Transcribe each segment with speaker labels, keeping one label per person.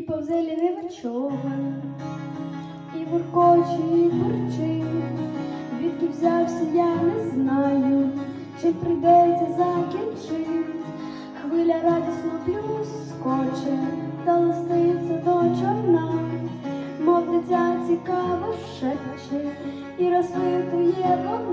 Speaker 1: і повзелі не човен, і буркоче, і бурчить, відки взявся, я не знаю, чи прийдеться закінчить. Хвиля радісно плюс скоче, та листиться до човна, мов дитя цікаво шепче, і розпитує вона.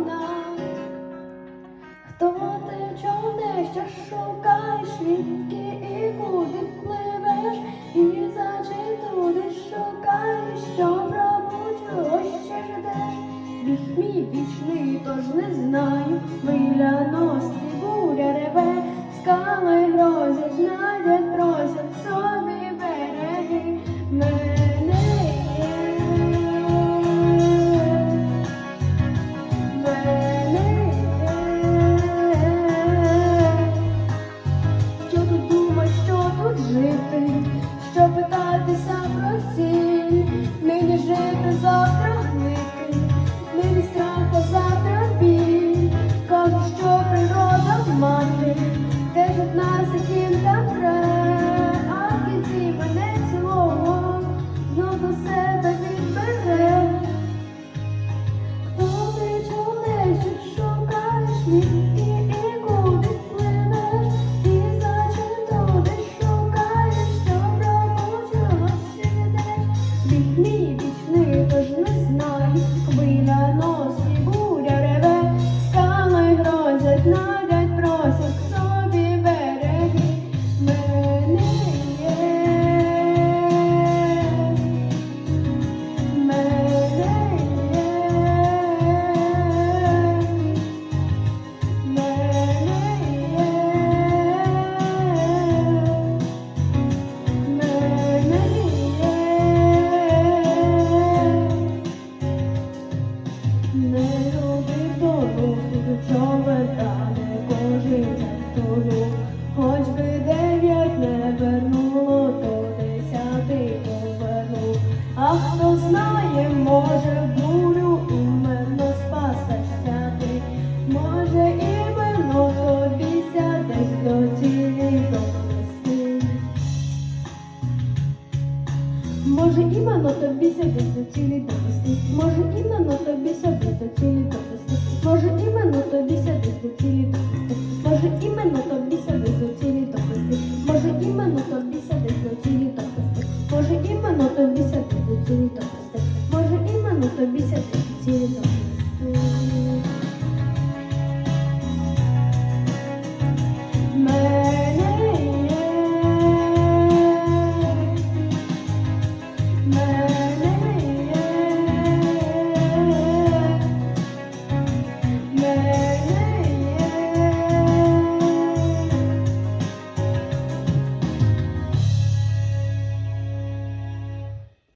Speaker 1: Біг мій вічний, тож не знаю, Миля носить буря реве, скали грозять, надять просять сон. Mm-hmm. 내 손이 도로 부딪혀왔다 іменно тобі сядеться цілий протести. Може іменно тобі сядеться цілий протести. Може іменно тобі сядеться.